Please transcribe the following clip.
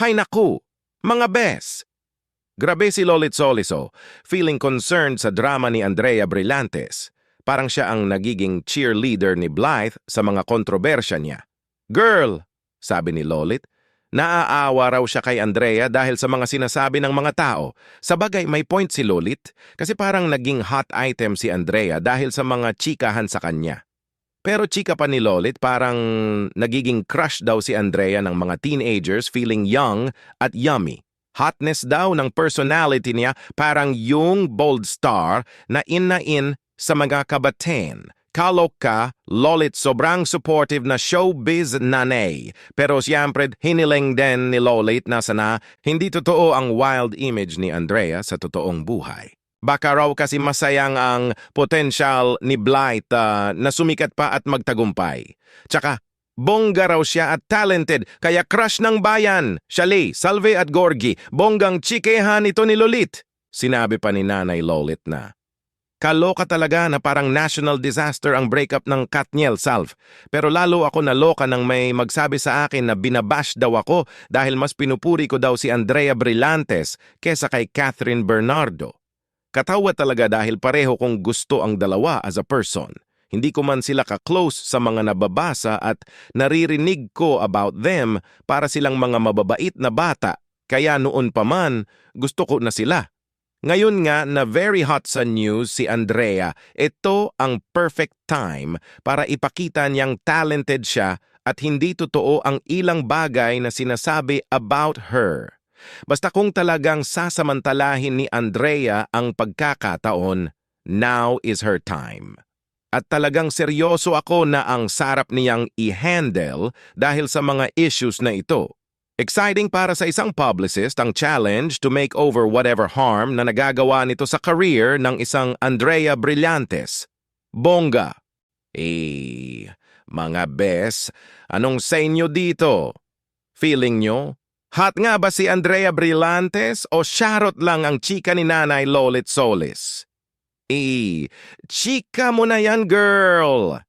Hay naku, mga bes! Grabe si Lolit Soliso, feeling concerned sa drama ni Andrea Brillantes. Parang siya ang nagiging cheerleader ni Blythe sa mga kontrobersya niya. Girl, sabi ni Lolit, naaawa raw siya kay Andrea dahil sa mga sinasabi ng mga tao. Sa bagay, may point si Lolit kasi parang naging hot item si Andrea dahil sa mga chikahan sa kanya. Pero chika pa ni Lolit, parang nagiging crush daw si Andrea ng mga teenagers feeling young at yummy. Hotness daw ng personality niya parang yung bold star na in na in sa mga kabaten. Kalok ka, Lolit sobrang supportive na showbiz nanay. Pero siyempre hiniling din ni Lolit na sana hindi totoo ang wild image ni Andrea sa totoong buhay. Baka raw kasi masayang ang potential ni Blight ah, na sumikat pa at magtagumpay. Tsaka, bongga raw siya at talented, kaya crush ng bayan. Shali, Salve at Gorgie, bonggang chikehan ito ni Lolit. Sinabi pa ni Nanay Lolit na, Kaloka talaga na parang national disaster ang breakup ng Katniel Salve. Pero lalo ako naloka nang may magsabi sa akin na binabash daw ako dahil mas pinupuri ko daw si Andrea Brillantes kesa kay Catherine Bernardo. Katawa talaga dahil pareho kong gusto ang dalawa as a person. Hindi ko man sila ka-close sa mga nababasa at naririnig ko about them para silang mga mababait na bata. Kaya noon pa man, gusto ko na sila. Ngayon nga na very hot sa news si Andrea, ito ang perfect time para ipakita niyang talented siya at hindi totoo ang ilang bagay na sinasabi about her. Basta kung talagang sasamantalahin ni Andrea ang pagkakataon, now is her time. At talagang seryoso ako na ang sarap niyang i-handle dahil sa mga issues na ito. Exciting para sa isang publicist ang challenge to make over whatever harm na nagagawa nito sa career ng isang Andrea Brillantes. Bongga. Eh, mga bes, anong sa inyo dito? Feeling nyo? Hot nga ba si Andrea Brillantes o charot lang ang chika ni Nanay Lolit Solis? Eh, chika mo na yan, girl!